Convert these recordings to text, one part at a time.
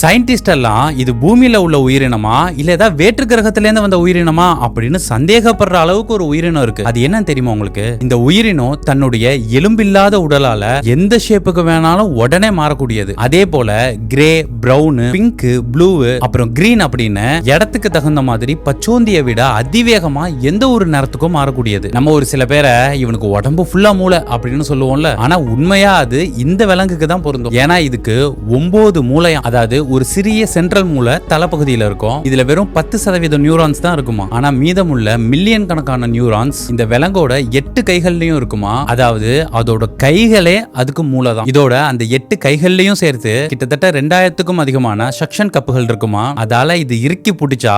Scientist எல்லாம் இது பூமியில உள்ள உயிரினமா? இல்ல ஏதாவது வேற்று கிரகத்துல இருந்து வந்த உயிரினமா? அப்படின்னு சந்தேகப்படுற அளவுக்கு ஒரு உயிரினம் இருக்கு. அது என்னன்னு தெரியுமா உங்களுக்கு? இந்த உயிரினம் தன்னுடைய எலும்பில்லாத உடலால எந்த ஷேப்புக்கு வேணாலும் உடனே மாறக்கூடியது. அதே போல கிரே பிரவுனு பிங்க் ப்ளூ அப்புறம் கிரீன் அப்படின்னு இடத்துக்கு தகுந்த மாதிரி பச்சோந்தியை விட அதிவேகமா எந்த ஒரு நேரத்துக்கும் மாறக்கூடியது. நம்ம ஒரு சில பேரை இவனுக்கு உடம்பு ஃபுல்லா மூளை அப்படின்னு சொல்லுவோம்ல. ஆனா உண்மையா அது இந்த விலங்குக்கு தான் பொருந்தும். ஏன்னா இதுக்கு ஒன்பது மூளையம் அதாவது ஒரு சிறிய சென்ட்ரல் மூளை தலைப்பகுதியில் இருக்கும். இதுல வெறும் பத்து சதவீத நியூரான்ஸ் தான் இருக்குமா? ஆனா மீதமுள்ள மில்லியன் கணக்கான நியூரான்ஸ் இந்த விலங்கோட எட்டு கைகள்லயும் இருக்குமா? அதாவது அதோட கைகளே அதுக்கு மூளை தான் இதோட அந்த எட்டு கைகள்லயும் சேர்த்து கிட்டத்தட்ட ரெண்டாயிரத்துக்கும் அதிகமான சக்ஷன் கப்புகள் இருக்குமா? அதால இது இறுக்கி பிடிச்சா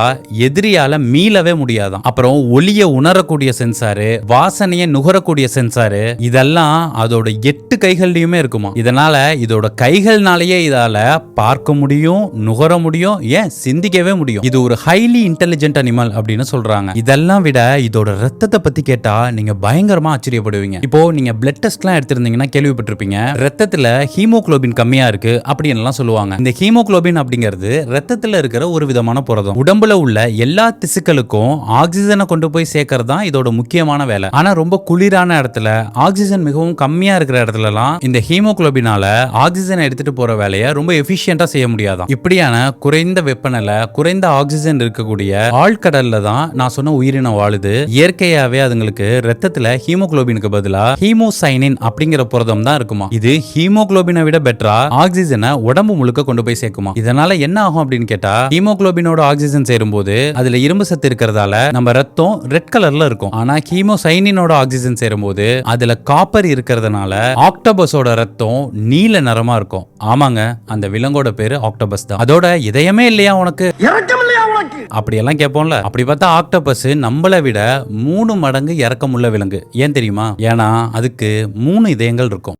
எதிரியால மீளவே முடியாதாம் அப்புறம் ஒளிய உணரக்கூடிய சென்சாரு வாசனையை நுகரக்கூடிய சென்சாரு இதெல்லாம் அதோட எட்டு கைகள்லயுமே இருக்குமா? இதனால இதோட கைகள்னாலேயே இதால பார்க்க முடியும். நுகர முடியும் ஏன் சிந்திக்கவே முடியும். இது ஒரு ஹைலி இன்டெலிஜென்ட் அனிமல் அப்படின்னு சொல்றாங்க. இதெல்லாம் விட இதோட ரத்தத்தை பத்தி கேட்டா நீங்க பயங்கரமா ஆச்சரியப்படுவீங்க. இப்போ நீங்க பிளட் டெஸ்ட்லாம் எடுத்திருந்தீங்கன்னா கேள்விப்பட்டிருப்பீங்க. ரத்தத்துல ஹீமோகுளோபின் கம்மியா இருக்கு அப்படின்னு சொல்லுவாங்க. இந்த ஹீமோகுளோபின் அப்படிங்கிறது ரத்தத்துல இருக்கிற ஒரு விதமான புரதம். உடம்புல உள்ள எல்லா திசுக்களுக்கும் ஆக்சிஜனை கொண்டு போய் சேர்க்கறது தான் இதோட முக்கியமான வேலை. ஆனா ரொம்ப குளிரான இடத்துல ஆக்சிஜன் மிகவும் கம்மியா இருக்கிற இடத்துலலாம் இந்த ஹீமோக்ளோபினால ஆக்சிஜனை எடுத்துட்டு போற வேலையை ரொம்ப எஃபிஷியன்டா செய்ய முடியாது. முடியாதாம் இப்படியான குறைந்த வெப்பநிலை குறைந்த ஆக்சிஜன் இருக்கக்கூடிய ஆழ்கடல்ல தான் நான் சொன்ன உயிரினம் வாழுது. இயற்கையாவே அதுங்களுக்கு ரத்தத்துல ஹீமோகுளோபினுக்கு பதிலா ஹீமோசைனின் அப்படிங்கிற புரதம் தான் இருக்குமா. இது ஹீமோகுளோபினை விட பெட்டரா ஆக்சிஜனை உடம்பு முழுக்க கொண்டு போய் சேர்க்குமா. இதனால என்ன ஆகும் அப்படின்னு கேட்டா ஹீமோகுளோபினோட ஆக்சிஜன் சேரும்போது அதுல இரும்பு சத்து இருக்கிறதால நம்ம ரத்தம் ரெட் கலர்ல இருக்கும். ஆனா ஹீமோசைனினோட ஆக்சிஜன் சேரும்போது அதுல காப்பர் இருக்கிறதுனால ஆக்டோபஸோட ரத்தம் நீல நிறமா இருக்கும். ஆமாங்க அந்த விலங்கோட பேரு ஆக்டோபஸ் தான். அதோட இதயமே இல்லையா உனக்கு? அப்படியெல்லாம் கேட்போம்ல. அப்படி பார்த்தா ஆக்டோபஸ் நம்மளை விட மூணு மடங்கு இறக்கமுள்ள விலங்கு. ஏன் தெரியுமா? ஏன்னா அதுக்கு மூணு இதயங்கள் இருக்கும்.